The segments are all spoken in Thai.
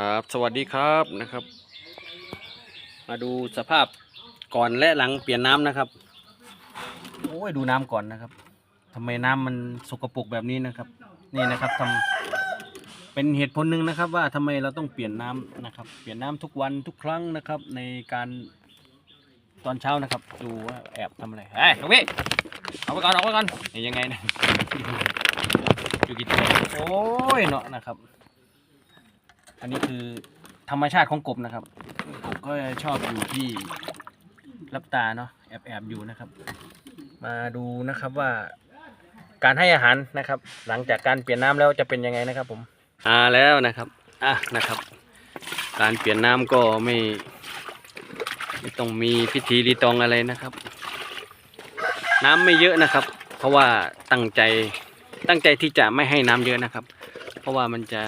ครับ สวัสดีครับนะครับ มาดูสภาพก่อนและหลังเปลี่ยนน้ำนะครับ โอ้ยดูน้ำก่อนนะครับทำไมน้ำมันสกปรกแบบนี้นะครับ นี่นะครับทำเป็นเหตุผลหนึ่งนะครับ ว่าทำไมเราต้องเปลี่ยนน้ำนะครับ เปลี่ยนน้ำทุกวันทุกครั้งนะครับ ในการตอนเช้านะครับ ดูว่าแอบทำอะไรเฮ้ยลูกพี่เอาไปก่อนเอาไปก่อนนี่ยังไงเนะอยู่กี่ตัวโอ้ยเนาะนะครับ อันนี้คือธรรมชาติของกบนะครับกบก็ชอบอยู่ที่รับตาเนาะแอบแอบอยู่นะครับ มาดูนะครับว่าการให้อาหารนะครับ หลังจากการเปลี่ยนน้ำแล้วจะเป็นยังไงนะครับ ผมอ่าแล้วนะครับอะนะครับ การเปลี่ยนน้ำก็ไม่ไม่ต้องมีพิธีรีตองอะไรนะครับ น้ำไม่เยอะนะครับ เพราะว่าตั้งใจตั้งใจที่จะไม่ให้น้ำเยอะนะครับ เพราะว่ามันจะ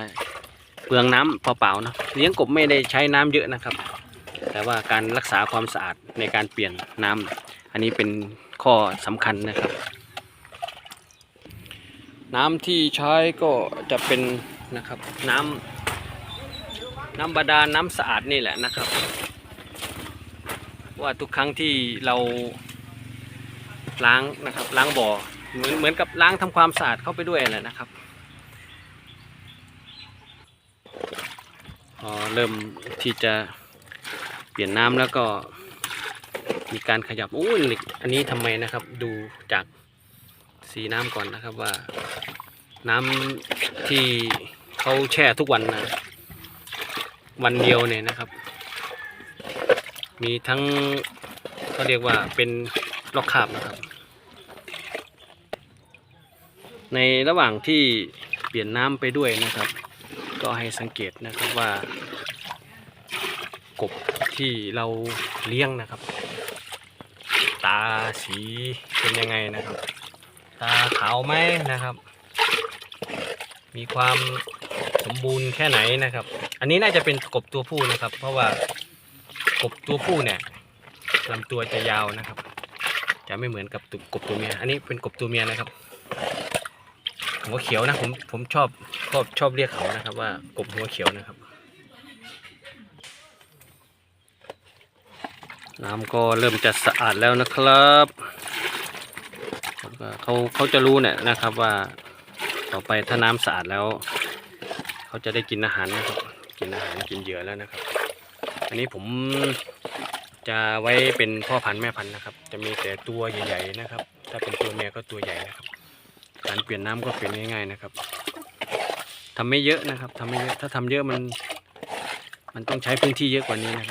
เปลืองน้ำเปล่าๆนะเลี้ยงกบไม่ได้ใช้น้ำเยอะนะครับ แต่ว่าการรักษาความสะอาดในการเปลี่ยนน้ำอันนี้เป็นข้อสำคัญนะครับ น้ำที่ใช้ก็จะเป็นนะครับน้ำน้ำบาดาลน้ำสะอาดนี่แหละนะครับ ว่าทุกครั้งที่เราล้างนะครับล้างบ่อเหมือนเหมือนกับล้างทำความสะอาดเข้าไปด้วยแหละนะครับ อเริ่มที่จะเปลี่ยนน้ำแล้วก็มีการขยับโอ้ยเหล็กอันนี้ทำไมนะครับ ดูจากสีน้ำก่อนนะครับว่า น้ำที่เขาแช่ทุกวันนะวันเดียวเนี่ยนะครับ มีทั้งเขาเรียกว่าเป็นลอกคาบนะครับ ในระหว่างที่เปลี่ยนน้ำไปด้วยนะครับ ก็ให้สังเกตนะครับว่ากบที่เราเลี้ยงนะครับ ตาสีเป็นยังไงนะครับ ตาขาวไหมนะครับ มีความสมบูรณ์แค่ไหนนะครับ อันนี้น่าจะเป็นกบตัวผู้นะครับ เพราะว่ากบตัวผู้เนี่ยลำตัวจะยาวนะครับ จะไม่เหมือนกับกบตัวเมีย อันนี้เป็นกบตัวเมียนะครับ หัวเขียวนะผมผมชอบชอบชอบเรียกเขานะครับ ว่ากบหัวเขียวนะครับ น้ำก็เริ่มจะสะอาดแล้วนะครับเขาเขาจะรู้เนี่ยนะครับว่าต่อไปถ้าน้ำสะอาดแล้ว เขาจะได้กินอาหารนะครับกินอาหารกินเหยื่อแล้วนะครับ อันนี้ผมจะไว้เป็นพ่อพันธุ์แม่พันธุ์นะครับ จะมีแต่ตัวใหญ่ ๆนะครับ ถ้าเป็นตัวเมียก็ตัวใหญ่นะครับ การเปลี่ยนน้ำก็เปลี่ยนง่ายๆนะครับทำไม่เยอะนะครับทำไม่เยอะถ้าทำเยอะมัน มันต้องใช้พื้นที่เยอะกว่านี้นะครับ